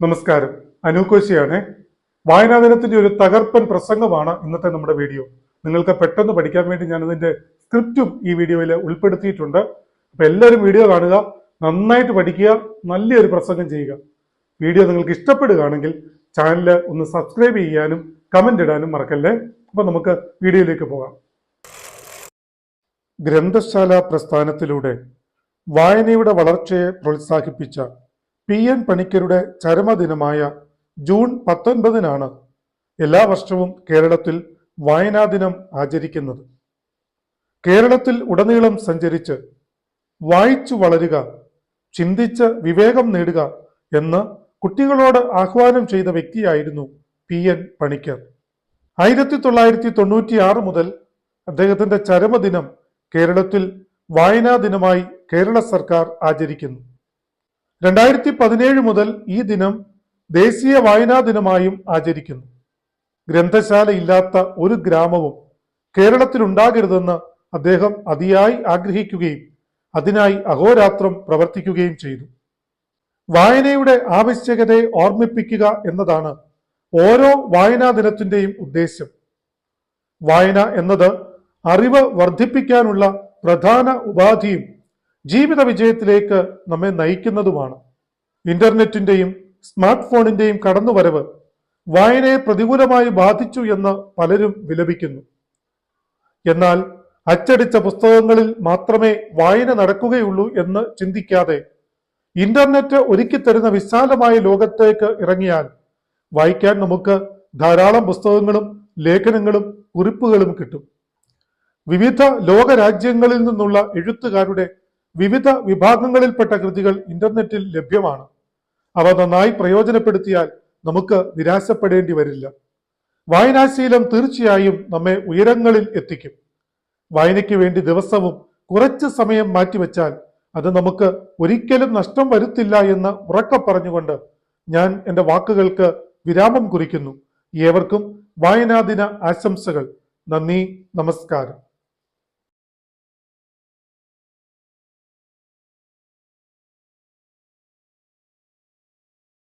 നമസ്കാരം. അനൂകോശിയാണ് വായനാ ദിനത്തിന്റെ ഒരു തകർപ്പൻ പ്രസംഗമാണ് ഇന്നത്തെ നമ്മുടെ വീഡിയോ. നിങ്ങൾക്ക് പെട്ടെന്ന് പഠിക്കാൻ വേണ്ടി ഞാൻ അതിന്റെ സ്ക്രിപ്റ്റും ഈ വീഡിയോയിൽ ഉൾപ്പെടുത്തിയിട്ടുണ്ട്. അപ്പൊ എല്ലാവരും വീഡിയോ കാണുക നന്നായിട്ട് പഠിക്കുക നല്ലൊരു പ്രസംഗം ചെയ്യുക. വീഡിയോ നിങ്ങൾക്ക് ഇഷ്ടപ്പെടുകയാണെങ്കിൽ ചാനൽ ഒന്ന് സബ്സ്ക്രൈബ് ചെയ്യാനും കമന്റ് ഇടാനും മറക്കല്ലേ? അപ്പൊ നമുക്ക് വീഡിയോയിലേക്ക് പോകാം. ഗ്രന്ഥശാല പ്രസ്ഥാനത്തിലൂടെ വായനയുടെ വളർച്ചയെ പ്രോത്സാഹിപ്പിച്ച പി എൻ പണിക്കരുടെ ചരമദിനമായ ജൂൺ പത്തൊൻപതിനാണ് എല്ലാ വർഷവും കേരളത്തിൽ വായനാ ദിനം ആചരിക്കുന്നത്. കേരളത്തിൽ ഉടനീളം സഞ്ചരിച്ച് വായിച്ചു വളരുക ചിന്തിച്ച് വിവേകം നേടുക എന്ന് കുട്ടികളോട് ആഹ്വാനം ചെയ്ത വ്യക്തിയായിരുന്നു പി എൻ പണിക്കർ. ആയിരത്തി തൊള്ളായിരത്തി തൊണ്ണൂറ്റി ആറ് മുതൽ അദ്ദേഹത്തിന്റെ ചരമദിനം കേരളത്തിൽ വായനാ ദിനമായി കേരള സർക്കാർ ആചരിക്കുന്നു. രണ്ടായിരത്തി പതിനേഴ് മുതൽ ഈ ദിനം ദേശീയ വായനാ ദിനമായും ആചരിക്കുന്നു. ഗ്രന്ഥശാല ഇല്ലാത്ത ഒരു ഗ്രാമവും കേരളത്തിൽ ഉണ്ടാകരുതെന്ന് അദ്ദേഹം അതിയായി ആഗ്രഹിക്കുകയും അതിനായി അഹോരാത്രം പ്രവർത്തിക്കുകയും ചെയ്തു. വായനയുടെ ആവശ്യകതയെ ഓർമ്മിപ്പിക്കുക എന്നതാണ് ഓരോ വായനാ ദിനത്തിന്റെയും ഉദ്ദേശ്യം. വായന എന്നത് അറിവ് വർദ്ധിപ്പിക്കാനുള്ള പ്രധാന ഉപാധിയും ജീവിത വിജയത്തിലേക്ക് നമ്മെ നയിക്കുന്നതുമാണ്. ഇന്റർനെറ്റിന്റെയും സ്മാർട്ട് ഫോണിന്റെയും കടന്നുവരവ് വായനയെ പ്രതികൂലമായി ബാധിച്ചു എന്ന് പലരും വിലപിക്കുന്നു. എന്നാൽ അച്ചടിച്ച പുസ്തകങ്ങളിൽ മാത്രമേ വായന നടക്കുകയുള്ളൂ എന്ന് ചിന്തിക്കാതെ ഇന്റർനെറ്റ് ഒരുക്കിത്തരുന്ന വിശാലമായ ലോകത്തേക്ക് ഇറങ്ങിയാൽ വായിക്കാൻ നമുക്ക് ധാരാളം പുസ്തകങ്ങളും ലേഖനങ്ങളും കുറിപ്പുകളും കിട്ടും. വിവിധ ലോകരാജ്യങ്ങളിൽ നിന്നുള്ള എഴുത്തുകാരുടെ വിവിധ വിഭാഗങ്ങളിൽപ്പെട്ട കൃതികൾ ഇന്റർനെറ്റിൽ ലഭ്യമാണ്. അവ നന്നായി പ്രയോജനപ്പെടുത്തിയാൽ നമുക്ക് നിരാശപ്പെടേണ്ടി വരില്ല. വായനാശീലം തീർച്ചയായും നമ്മെ ഉയരങ്ങളിൽ എത്തിക്കും. വായനയ്ക്ക് വേണ്ടി ദിവസവും കുറച്ച് സമയം മാറ്റിവെച്ചാൽ അത് നമുക്ക് ഒരിക്കലും നഷ്ടം വരുത്തില്ല എന്ന് ഉറക്കെ പറഞ്ഞുകൊണ്ട് ഞാൻ എന്റെ വാക്കുകൾക്ക് വിരാമം കുറിക്കുന്നു. ഏവർക്കും വായനാദിന ആശംസകൾ. നന്ദി നമസ്കാരം.